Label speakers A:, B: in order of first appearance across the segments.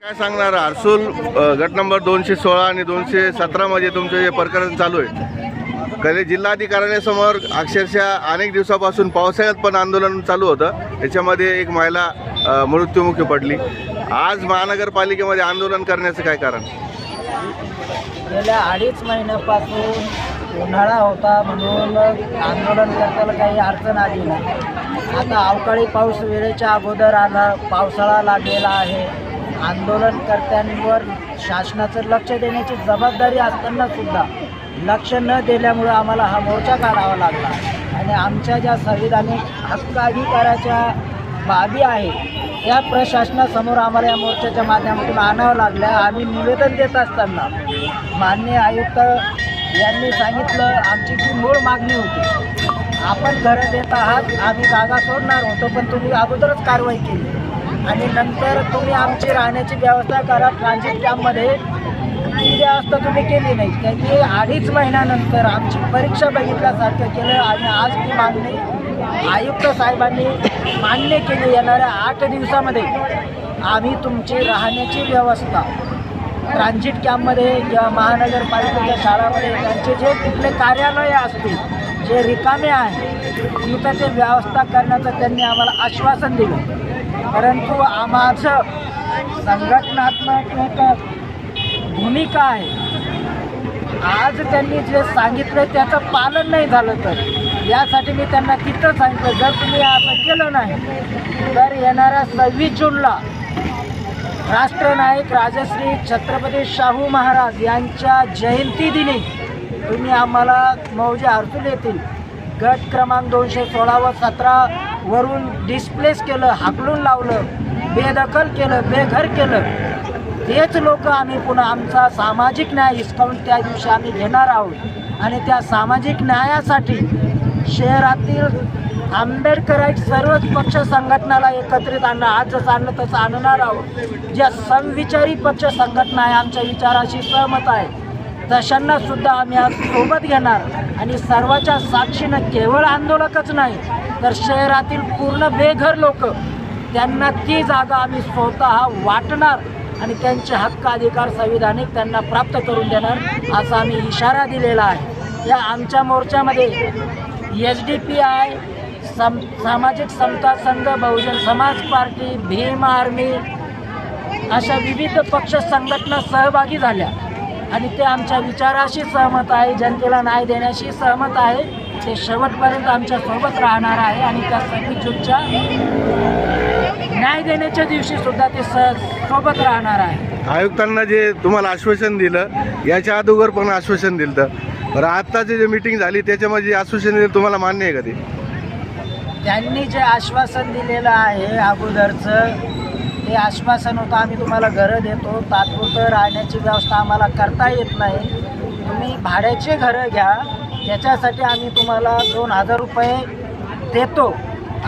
A: काय सांगणार हर्सूल गट नंबर दोनशे सोळा आणि दोनशे सतरामध्ये तुमचं जे प्रकरण चालू आहे. कधी जिल्हाधिकाऱ्यासमोर अक्षरशः अनेक दिवसापासून पावसाळ्यात पण आंदोलन चालू होतं. त्याच्यामध्ये एक महिला मृत्युमुखी पडली. आज महानगरपालिकेमध्ये आंदोलन करण्याचं काय कारण?
B: गेल्या अडीच महिन्यापासून उन्हाळा होता म्हणून आंदोलन करताना काही अडचण आली नाही. आता अवकाळी पाऊस वेळेच्या अगोदर आला पावसाळा लागलेला आहे. आंदोलनकर्त्यांवर शासनाचं लक्ष देण्याची जबाबदारी असताना सुद्धा लक्ष न दिल्यामुळं आम्हाला हा मोर्चा काढावा लागला. आणि आमच्या ज्या संविधानिक हक्क अधिकाराच्या बाबी आहेत या प्रशासनासमोर आम्हाला या मोर्चाच्या माध्यमातून आणावं लागलं. आम्ही निवेदन देत असताना माननीय आयुक्त यांनी सांगितलं आमची जी मूळ मागणी होती आपण घरं देत आहात आम्ही जागा सोडणार होतो पण तुम्ही अगोदरच कारवाई केली. आणि नंतर तुम्ही आमची राहण्याची व्यवस्था करा ट्रान्झिट कॅम्पमध्ये ती व्यवस्था तुम्ही केली नाही. त्यांनी अडीच महिन्यानंतर आमची परीक्षा बघितल्यासारखं केलं आणि आज ती मागणी आयुक्त साहेबांनी मान्य केली येणाऱ्या आठ दिवसामध्ये आम्ही तुमची राहण्याची व्यवस्था ट्रान्झिट कॅम्पमध्ये किंवा महानगरपालिकेच्या शाळामध्ये त्यांचे जे तिथले कार्यालय असतील जे रिकामे आहे तिथं ते व्यवस्था करण्याचं त्यांनी आम्हाला आश्वासन दिलं. परंतु आम्हाचं संघटनात्मक भूमिका आहे. आज त्यांनी जे सांगितलं त्याचं पालन नाही झालं तर यासाठी मी त्यांना तिथं सांगितलं जर तुम्ही असं केलं नाही तर येणाऱ्या सव्वीस जूनला राष्ट्रनायक राजश्री छत्रपती शाहू महाराज यांच्या जयंती दिनी तुम्ही आम्हाला मौजे हरतूल येथील गट क्रमांक दोनशे सोळा व सतरा वरून डिस्प्लेस केलं हाकलून लावलं बेदखल केलं बेघर केलं. तेच लोक आम्ही पुन्हा आमचा सामाजिक न्याय हिसकावून त्या दिवशी आम्ही घेणार आहोत. आणि त्या सामाजिक न्यायासाठी शहरातील आंबेडकराईट सर्वच पक्ष संघटनाला एकत्रित आणणं आज जसं आणलं तसं आणणार आहोत. ज्या समविचारी पक्ष संघटना आहे आमच्या विचाराशी सहमत आहे तशांना सुद्धा आम्ही आज सोबत घेणार. आणि सर्वाच्या साक्षीनं केवळ आंदोलकच नाही तर शहरातील पूर्ण बेघर लोक त्यांना ती जागा आम्ही स्वतः वाटणार आणि त्यांचे हक्क अधिकार संविधानिक त्यांना प्राप्त करून देणार असा आम्ही इशारा दिलेला आहे. या आमच्या मोर्चामध्ये एच डी पी आय सम सामाजिक समता संघ बहुजन समाज पार्टी भीम आर्मी अशा विविध पक्ष संघटना सहभागी झाल्या. आणि ते आमच्या विचाराशी सहमत आहे जनतेला न्याय देण्याशी सहमत आहे. ते शेवटपर्यंत आमच्यासोबत राहणार आहे आणि त्या सगळी जूनच्या न्याय देण्याच्या दिवशी सुद्धा ते स सोबत राहणार आहे.
A: आयुक्तांना जे तुम्हाला आश्वासन दिलं याच्या अगोदर पण आश्वासन दिलं तर बरं आत्ताची जे मिटिंग झाली त्याच्यामध्ये आश्वासन दिलं तुम्हाला मान्य आहे का ते?
B: त्यांनी जे आश्वासन दिलेलं आहे अगोदरचं ते आश्वासन होतं आम्ही तुम्हाला घरं देतो. तात्पुरतं राहण्याची व्यवस्था आम्हाला करता येत नाही. तुम्ही भाड्याचे घरं घ्या. त्याच्यासाठी आम्ही तुम्हाला दोन हजार रुपये देतो.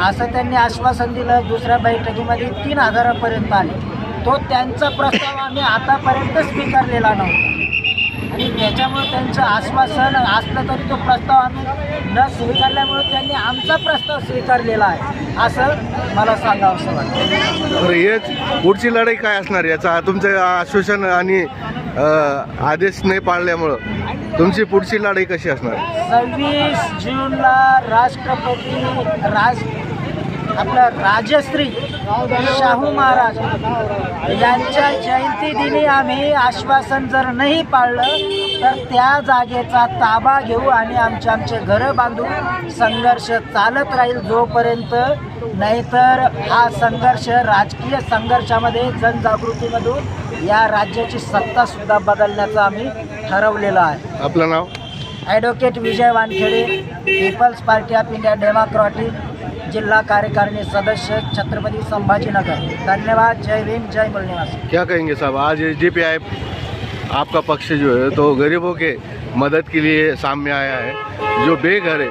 B: असं त्यांनी आश्वासन दिलं. दुसऱ्या बैठकीमध्ये तीन हजारापर्यंत आले. तो त्यांचा प्रस्ताव आम्ही आतापर्यंत स्वीकारलेला नव्हता. आणि त्याच्यामुळे त्यांचं आश्वासन असलं तरी तो प्रस्ताव आम्ही न स्वीकारल्यामुळे त्यांनी आमचा प्रस्ताव स्वीकारलेला आहे असं मला सांगावंसं वाटतं.
A: बरं हेच पुढची लढाई काय असणार याचा? तुमचं आश्वासन आणि आदेश नाही पाळल्यामुळं तुमची पुढची लढाई कशी असणार?
B: सव्वीस जूनला राष्ट्रपती राज आपलं राजश्री शाहू महाराज यांच्या जयंती दिनी आम्ही आश्वासन जर नाही पाळलं तर त्या जागेचा ताबा घेऊ आणि आमचे आमचे घरं बांधू. संघर्ष चालत राहील जोपर्यंत. नाहीतर हा संघर्ष राजकीय संघर्षामध्ये जनजागृतीमधून या राज्याची सत्तासुद्धा बदलण्याचं आम्ही ठरवलेलं आहे.
A: आपलं नाव?
B: Advocate Vijay Wankhede people's party of India democratic जिल्हा कार्यकारिणी सदस्य छत्रपति संभाजीनगर। धन्यवाद जय भीम जय मुलनिवास
A: क्या कहेंगे साहब आज एस डी पी आई आपका पक्ष जो है तो गरीबों के मदद के लिए सामने आया है जो बेघर है।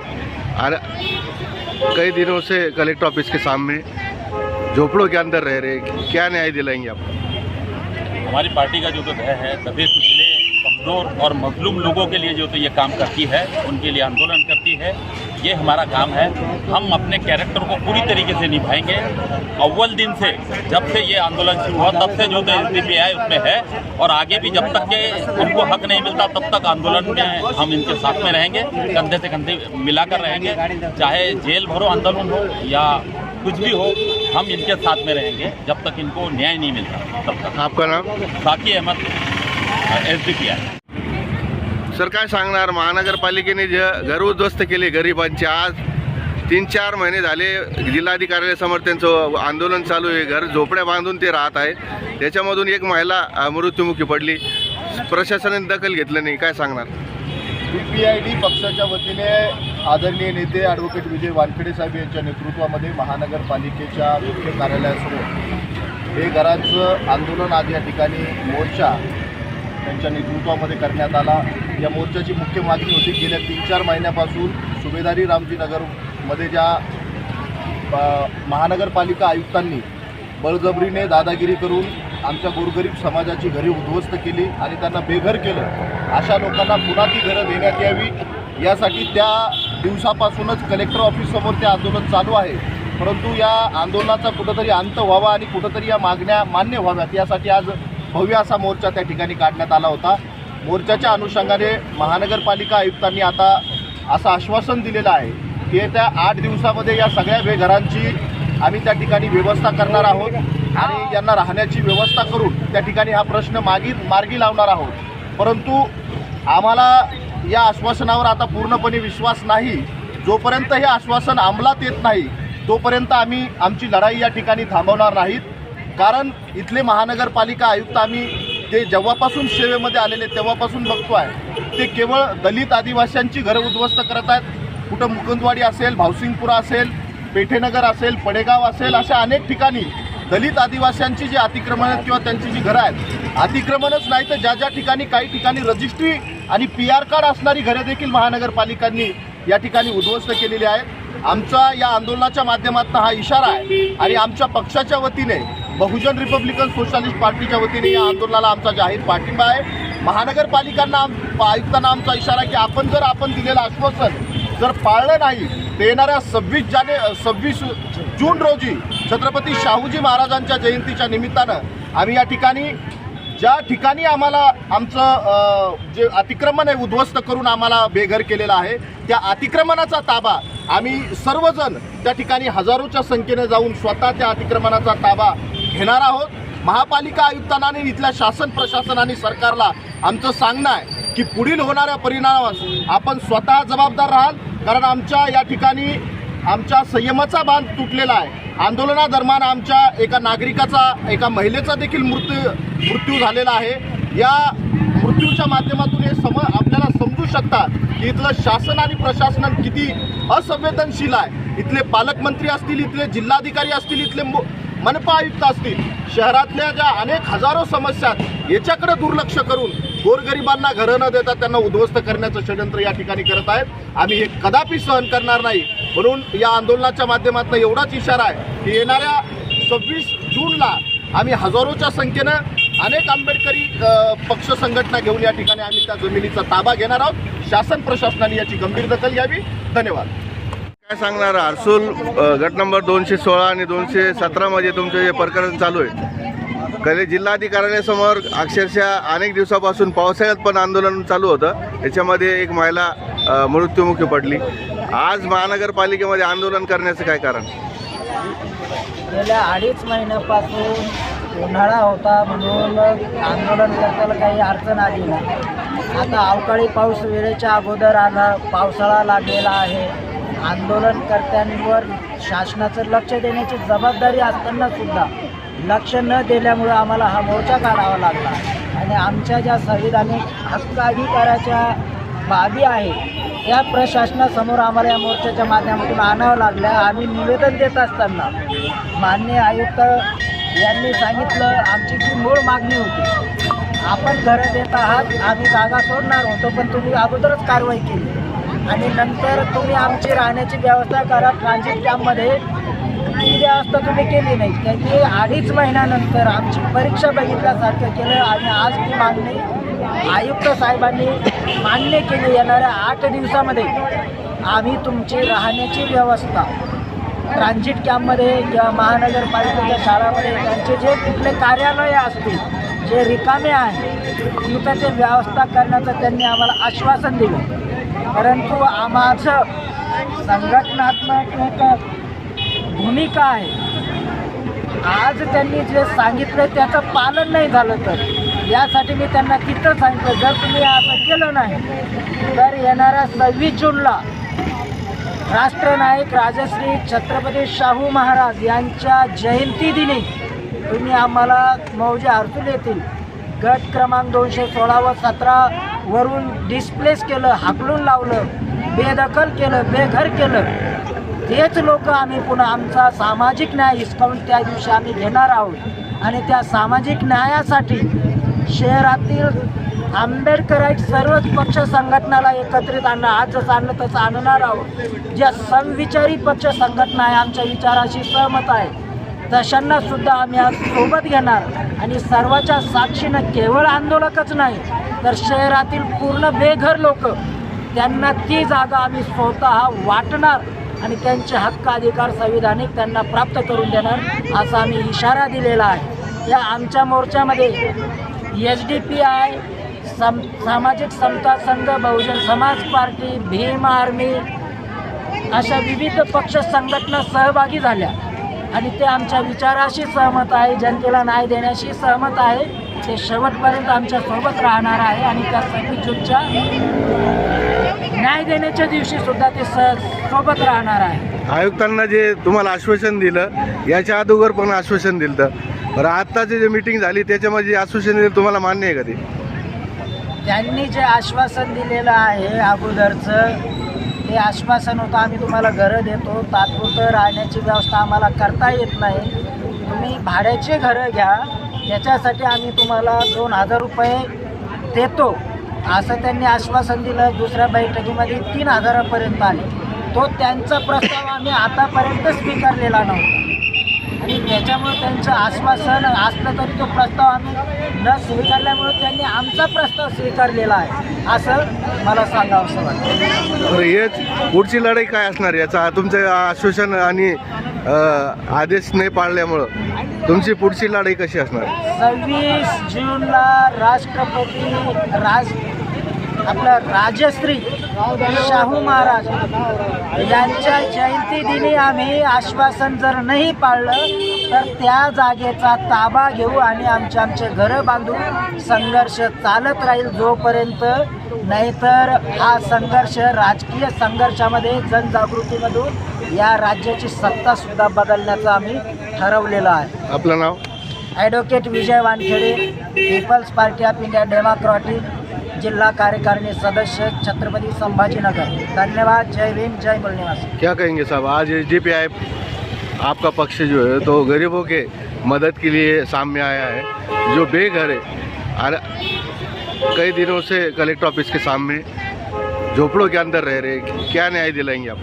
A: कई दिनों से कलेक्टर ऑफ़िस के सामने झोपड़ों के अंदर रह रहे क्या न्याय दिलाएँगे आप?
C: हमारी पार्टी का जो तो भय है दबे पिछले कमज़ोर और मजलूम लोगों के लिए जो तो ये काम करती है उनके लिए आंदोलन करती है। ये हमारा काम है। हम अपने कैरेक्टर को पूरी तरीके से निभाएँगे। अव्वल दिन से जब से ये आंदोलन शुरू हुआ तब से जो पी आई उसमें है। और आगे भी जब तक के उनको हक नहीं मिलता तब तक आंदोलन में हम इनके साथ में रहेंगे। कंधे से कंधे मिलाकर रहेंगे। चाहे जेल भरो आंदोलन हो या कुछ भी हो हम इनके साथ में रहेंगे। जब तक इनको न्याय नहीं मिलता तब तक।
A: आपका नाम?
C: Saki Ahmed S D P I.
A: Sir काय सांगणार? महानगरपालिकेने ज घर उद्ध्वस्त केले गरिबांचे आज तीन चार महिने झाले जिल्हाधिकाऱ्यासमोर त्यांचं आंदोलन चालू आहे. घर झोपड्या बांधून ते राहत आहे. त्याच्यामधून एक महिला मृत्युमुखी पडली. प्रशासनाने दखल घेतलं नाही. काय सांगणार?
D: बी पी आय डी पक्षाच्या वतीने आदरणीय नेते ॲडव्होकेट विजय वानखेडे साहेब यांच्या नेतृत्वामध्ये महानगरपालिकेच्या मुख्य कार्यालयासमोर हे घरांचं आंदोलन आज या ठिकाणी मोर्चा त्यांच्या नेतृत्वामध्ये करण्यात आला. या मोर्चाची मुख्य मागणी होती. गेल्या तीन चार महिन्यापासून सुभेदारी रामजीनगरमध्ये ज्या महानगरपालिका आयुक्तांनी बळजबरीने दादागिरी करून आमच्या गोरगरीब समाजाची घरी उद्ध्वस्त केली आणि त्यांना बेघर केलं अशा लोकांना पुन्हा ती घरं देण्यात यावी. यासाठी त्या दिवसापासूनच कलेक्टर ऑफिससमोर ते आंदोलन चालू आहे. परंतु या आंदोलनाचा कुठंतरी अंत व्हावा आणि कुठंतरी या मागण्या मान्य व्हाव्यात यासाठी आज भव्य असा मोर्चा त्या ठिकाणी काढण्यात आला होता. मोर्चाच्या अनुषंगाने महानगरपालिका आयुक्तांनी आता असं आश्वासन दिलेलं आहे की येत्या आठ दिवसामध्ये या सगळ्या बेघरांची आम्ही त्या ठिकाणी व्यवस्था करणार आहोत आणि यांना राहण्याची व्यवस्था करून त्या ठिकाणी हा प्रश्न मागी मार्गी लावणार आहोत. परंतु आम्हाला या आश्वासनावर आता पूर्णपणे विश्वास नाही. जोपर्यंत हे आश्वासन अंमलात येत नाही तोपर्यंत आम्ही आमची लढाई या ठिकाणी थांबवणार नाहीत. कारण इथले महानगरपालिका आयुक्त आम्ही ते जेव्हापासून सेवेमध्ये आलेले तेव्हापासून बघतो आहे. ते केवळ दलित आदिवासींची घरं उद्ध्वस्त करत आहेत. कुठं मुकुंदवाडी असेल भावसिंगपुरा असेल पेठेनगर असेल पडेगाव असेल अशा अनेक ठिकाणी दलित आदिवासींची जी अतिक्रमण आहेत किंवा त्यांची जी घरं आहेत अतिक्रमणच नाही तर ज्या ज्या ठिकाणी काही ठिकाणी रजिस्ट्री आणि पी आर कार्ड असणारी घरे देखील महानगरपालिकांनी या ठिकाणी उद्ध्वस्त केलेली आहेत आमचा या आंदोलनाच्या माध्यमातून हा इशारा आहे आणि आमच्या पक्षाच्या वतीने बहुजन रिपब्लिकन सोशलिस्ट पार्टीच्या वतीने या आंदोलनाला आमचा जाहीर पाठिंबा आहे. महानगरपालिकांना आयुक्तांना आमचा इशारा की आपण जर आपण दिलेलं आश्वासन जर पाळलं नाही तर येणाऱ्या सव्वीस जाने सव्वीस जून रोजी छत्रपती शाहूजी महाराजांच्या जयंतीच्या निमित्तानं आम्ही या ठिकाणी ज्या ठिकाणी आम्हाला आमचं जे अतिक्रमण आहे उद्ध्वस्त करून आम्हाला बेघर केलेलं आहे त्या अतिक्रमणाचा ताबा आम्ही सर्वजण त्या ठिकाणी हजारोच्या संख्येने जाऊन स्वतः त्या अतिक्रमणाचा ताबा घेणार आहोत. महापालिका आयुक्तांना आणि इथल्या शासन प्रशासन आणि सरकारला आमचं सांगणं आहे की पुढील होणाऱ्या परिणामास आपण स्वतः जबाबदार राहाल कारण आमच्या या ठिकाणी आमच्या संयमाचा बांध तुटलेला आहे. आंदोलनादरम्यान आमच्या एका नागरिकाचा एका महिलेचा देखील मृत्यू मृत्यू झालेला आहे. या मृत्यूच्या माध्यमातून हे सम आपल्याला समजू शकतात की इथलं शासन आणि प्रशासन किती असंवेदनशील आहे. इथले पालकमंत्री असतील इथले जिल्हाधिकारी असतील इथले मनपा आयुक्त असतील शहरातल्या ज्या अनेक हजारो समस्या याच्याकडे दुर्लक्ष करून गोरगरिबांना घरं न देता त्यांना उद्ध्वस्त करण्याचं षडयंत्र या ठिकाणी करत आहेत. आम्ही हे कदापि सहन करणार नाही. म्हणून या आंदोलनाच्या माध्यमातून एवढाच इशारा आहे की येणाऱ्या सव्वीस जूनला आम्ही हजारोच्या संख्येनं अनेक आंबेडकरी पक्ष संघटना घेऊन या ठिकाणी आम्ही त्या जमिनीचा ताबा घेणार आहोत. शासन प्रशासनाने याची गंभीर दखल घ्यावी. धन्यवाद.
A: काय सांगणार हर्सूल गट नंबर दोनशे सोळा आणि दोनशे सतरामध्ये तुमचं जे प्रकरण चालू आहे. कले जिल्हाधिकाऱ्यासमोर अक्षरशः अनेक दिवसापासून पावसाळ्यात पण आंदोलन चालू होतं. त्याच्यामध्ये एक महिला मृत्युमुखी पडली. आज महानगरपालिकेमध्ये आंदोलन करण्याचं काय कारण?
B: गेल्या अडीच महिन्यापासून उन्हाळा होता म्हणून आंदोलन करताना काही अडचण आली नाही. आता अवकाळी पाऊस वेळेच्या अगोदर आला पावसाळा लागलेला आहे. आंदोलनकर्त्यांवर शासनाचं लक्ष देण्याची जबाबदारी असताना सुद्धा लक्ष न दिल्यामुळं आम्हाला हा मोर्चा काढावा लागला. आणि आमच्या ज्या संविधानिक हक्क अधिकाराच्या बाबी आहेत त्या प्रशासनासमोर आम्हाला या मोर्चाच्या माध्यमातून आणावं लागलं. आम्ही निवेदन देत असताना माननीय आयुक्त यांनी सांगितलं आमची जी मूळ मागणी होती आपण घरं देत आहात आम्ही जागा सोडणार होतो पण तुम्ही अगोदरच कारवाई केली. आणि नंतर तुम्ही आमची राहण्याची व्यवस्था करा. ट्रान्झिट कॅम्पमध्ये ती व्यवस्था तुम्ही केली नाही. त्यांनी अडीच महिन्यानंतर आमची परीक्षा बघितल्यासारखं केलं आणि आज ती मागणी आयुक्त साहेबांनी मान्य केली. येणाऱ्या आठ दिवसामध्ये आम्ही तुमची राहण्याची व्यवस्था ट्रान्झिट कॅम्पमध्ये किंवा महानगरपालिकेच्या शाळामध्ये त्यांचे जे कुठले कार्यालय असतील जे रिकामे आहे तिथं ते व्यवस्था करण्याचं त्यांनी आम्हाला आश्वासन दिलं. परंतु आम्हाचं संघटनात्मक एक भूमिका आहे. आज त्यांनी जे सांगितलं त्याचं पालन नाही झालं तर. यासाठी मी त्यांना तिथं सांगितलं जर तुम्ही असं केलं नाही तर येणाऱ्या सव्वीस जूनला राष्ट्रनायक राजश्री छत्रपती शाहू महाराज यांच्या जयंती दिनी तुम्ही आम्हाला मौजे हरतूल येतील. गट क्रमांक दोनशे सोळा व सतरा वरून डिस्प्लेस केलं हाकलून लावलं बेदखल केलं बेघर केलं. तेच लोक आम्ही पुन्हा आमचा सामाजिक न्याय हिसकावून त्या दिवशी आम्ही घेणार आहोत. आणि त्या सामाजिक न्यायासाठी शहरातील आंबेडकराईट सर्वच पक्ष संघटनाला एकत्रित आणणं आज जसं आणलं तसं आणणार आहोत. ज्या समविचारी पक्ष संघटना आहे आमच्या विचाराशी सहमत आहे. तशांना सुद्धा आम्ही आज सोबत घेणार. आणि सर्वाच्या साक्षीनं केवळ आंदोलकच नाही तर शहरातील पूर्ण बेघर लोक त्यांना ती जागा आम्ही स्वतः वाटणार आणि त्यांचे हक्क अधिकार संविधानिक त्यांना प्राप्त करून देणार असा आम्ही इशारा दिलेला आहे. या आमच्या मोर्चामध्ये एच डी पी आय सम सामाजिक समता संघ बहुजन समाज पार्टी भीम आर्मी अशा विविध पक्ष संघटना सहभागी झाल्या. आणि ते आमच्या विचाराशी सहमत आहे जनतेला न्याय देण्याशी सहमत आहे. ते शेवटपर्यंत आमच्यासोबत राहणार आहे आणि त्या सव्वीस जूनच्या न्याय देण्याच्या दिवशी सुद्धा ते सोबत राहणार आहे.
A: आयुक्तांना जे तुम्हाला आश्वासन दिलं याच्या अगोदर पण आश्वासन दिलं तर आत्ताची जे मीटिंग झाली त्याच्यामध्ये जे आश्वासन दिलं तुम्हाला मान्य आहे का ते?
B: त्यांनी जे आश्वासन दिलेलं आहे अगोदरचं हे आश्वासन होतं आम्ही तुम्हाला घरं देतो. तात्पुरतं राहण्याची व्यवस्था आम्हाला करता येत नाही. तुम्ही भाड्याचे घरं घ्या. याच्यासाठी आम्ही तुम्हाला दोन हजार रुपये देतो. असं त्यांनी आश्वासन दिलं. दुसऱ्या बैठकीमध्ये तीन हजारापर्यंत आले. तो त्यांचा प्रस्ताव आम्ही आतापर्यंत स्वीकारलेला नव्हता. आणि त्याच्यामुळे त्यांचं आश्वासन असलं तरी तो प्रस्ताव आम्ही न स्वीकारल्यामुळे त्यांनी आमचा प्रस्ताव स्वीकारलेला आहे असं मला सांगावंसं वाटतं.
A: बरं हेच पुढची लढाई काय असणार? याचा तुमचं आश्वासन आणि अं, आदेश नाही पाळल्यामुळं तुमची पुढची लढाई कशी असणार?
B: सव्वीस जूनला राष्ट्रपती राज आपलं राजश्री शाहू महाराज यांच्या जयंती दिनी आम्ही आश्वासन जर नाही पाळलं तर त्या जागेचा ताबा घेऊ आणि आमचे आमचे घरं बांधू. संघर्ष चालत राहील जोपर्यंत. नाहीतर हा संघर्ष राजकीय संघर्षामध्ये जनजागृतीमधून या राज्याची सत्तासुद्धा बदलण्याचं आम्ही ठरवलेलं आहे.
A: आपलं नाव?
B: Advocate Vijay Wankhede people's party of India democratic जिल्हा कार्यकारिणी सदस्य छत्रपति संभाजीनगर। धन्यवाद जय भीम जय मूलनिवासी
A: क्या कहेंगे साहब आज एच डी पी आई आपका पक्ष जो है तो गरीबों के मदद के लिए सामने आया है जो बेघर है। और कई दिनों से कलेक्टर ऑफ़िस के सामने झोपड़ों के अंदर रह रहे क्या न्याय दिलाएँगे आप?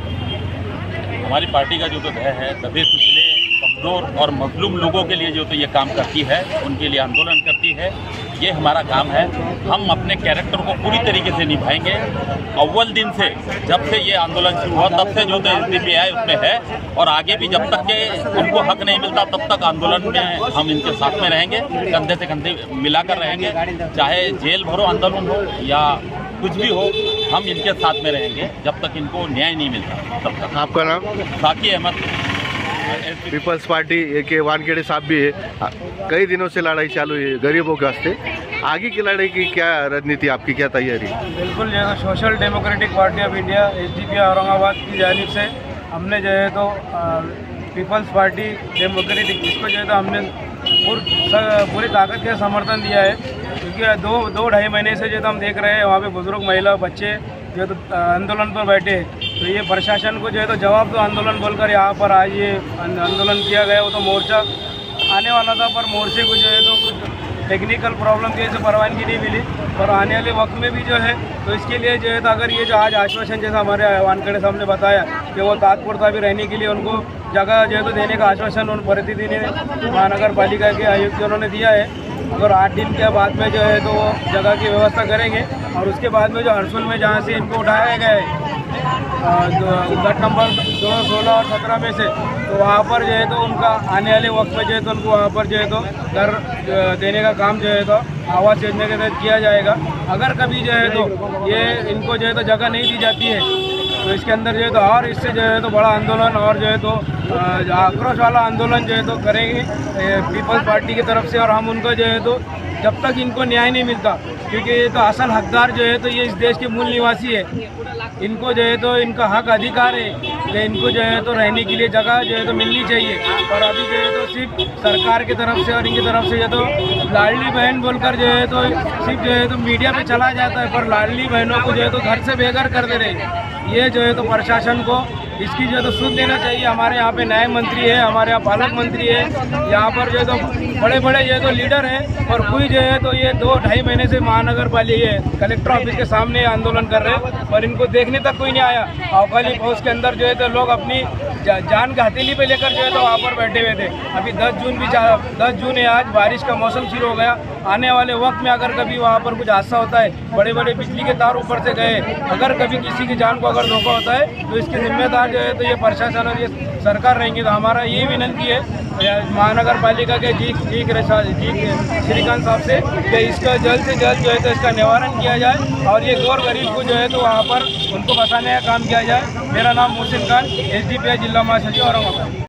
C: हमारी पार्टी का जो तो ध्येय है दबे पिछले कमज़ोर और मजलूम लोगों के लिए जो तो ये काम करती है उनके लिए आंदोलन करती है। ये हमारा काम है। हम अपने कैरेक्टर को पूरी तरीके से निभाएँगे। अव्वल दिन से जब से ये आंदोलन शुरू हुआ तब से जो एस उसमें है। और आगे भी जब तक के उनको हक नहीं मिलता तब तक आंदोलन में हम इनके साथ में रहेंगे। कंधे से कंधे मिलाकर रहेंगे। चाहे जेल भरो आंदोलन हो या कुछ भी हो हम इनके साथ में रहेंगे। जब तक इनको न्याय नहीं मिलता तब तक।
A: आपका नाम?
C: साकी अहमद।
A: पीपल्स पार्टी के वानखेड़े साहब भी है कई दिनों से लड़ाई चालू है गरीबों के वास्ते आगे की लड़ाई की क्या रणनीति आपकी? क्या तैयारी?
E: बिल्कुल जो है social democratic party of India S Aurangabad की जानब से हमने जो है तो पीपल्स पार्टी डेमोक्रेटिक इसको जो है तो हमने पूरी ताकत का समर्थन दिया है। क्योंकि दो दो ढाई महीने से जो है तो हम देख रहे हैं वहाँ पे बुजुर्ग महिला बच्चे जो है तो आंदोलन पर बैठे हैं। तो ये प्रशासन को जो है तो जवाब दो आंदोलन बोलकर यहाँ पर आज ये आंदोलन किया गया वो तो मोर्चा आने वाला था, पर मोर्चे को जो है तो कुछ टेक्निकल प्रॉब्लम की वजह परवानगी नहीं मिली। और आने वाले वक्त में भी जो है तो इसके लिए जो है तो अगर ये जो आज आश्वासन जैसा हमारे वानखेड़े साहब ने बताया कि वो तात्पुरता भी रहने के लिए उनको जगह जो है तो देने का आश्वासन उन प्रतिनिधि ने महानगर पालिका के आयुक्त उन्होंने दिया है। अगर आठ दिन के बाद में जो है तो वो जगह की व्यवस्था करेंगे और उसके बाद में जो हरसुल में जहाँ से इनको उठाया गया है गट नंबर दो सोलह और सत्रह में से तो वहाँ पर जो है तो उनका आने वाले वक्त में जो है तो उनको वहाँ पर जो है तो घर देने का काम जो है तो आवास योजना के तहत किया जाएगा अगर कभी जो है तो ये इनको जो है तो जगह नहीं दी जाती है तो इसके अंदर जो है तो और इससे जो है तो बड़ा आंदोलन और जो है तो आक्रोश वाला आंदोलन जो है तो करेंगे पीपल्स पार्टी की तरफ से और हम उनको जो है तो जब तक इनको न्याय नहीं मिलता क्योंकि ये तो असल हकदार जो है तो ये इस देश के मूल निवासी है इनको जो है तो इनका हक अधिकार है कि इनको जो है तो रहने के लिए जगह जो है तो मिलनी चाहिए और अभी जो है तो सिर्फ़ सरकार की तरफ़ से और इनकी तरफ़ से जो है तो लाडली बहन बोलकर जो है तो सिर्फ़ जो है तो मीडिया पे चला जाता है पर लाडली बहनों को जो है तो घर से बेघर कर दे रहे हैं ये जो है तो प्रशासन को इसकी जो है तो सुध देना चाहिए हमारे यहाँ पे न्याय मंत्री है हमारे यहाँ पालक मंत्री है यहाँ पर जो है तो बड़े बड़े है तो लीडर हैं और कोई जो है तो ये दो ढाई महीने से महानगर पालिका कलेक्टर ऑफ़िस के सामने आंदोलन कर रहे हैं पर इनको देखने तक कोई नहीं आया। अवकाली फौज के अंदर जो है तो लोग अपनी जा, जान का हथेली पे लेकर जो है तो वहाँ पर बैठे हुए थे। अभी 10 जून भी दस जून है आज बारिश का मौसम शुरू हो गया। आने वाले वक्त में अगर कभी वहाँ पर कुछ हादसा होता है बड़े बड़े बिजली के तार ऊपर से गए अगर कभी किसी की जान को अगर धोखा होता है तो इसकी जिम्मेदार जो है तो ये प्रशासन और ये सरकार रहेंगे तो हमारा ये विनंती है महानगर पालिका के जी जी जी श्रीकांत साहब से कि इसका जल्द से जल्द जो है तो इसका निवारण किया जाए और ये गौर गरीब को जो है तो वहाँ पर उनको बसाने का काम किया जाए। मेरा नाम Mohsin Khan S D P जिला महासचिव, औरंगाबाद।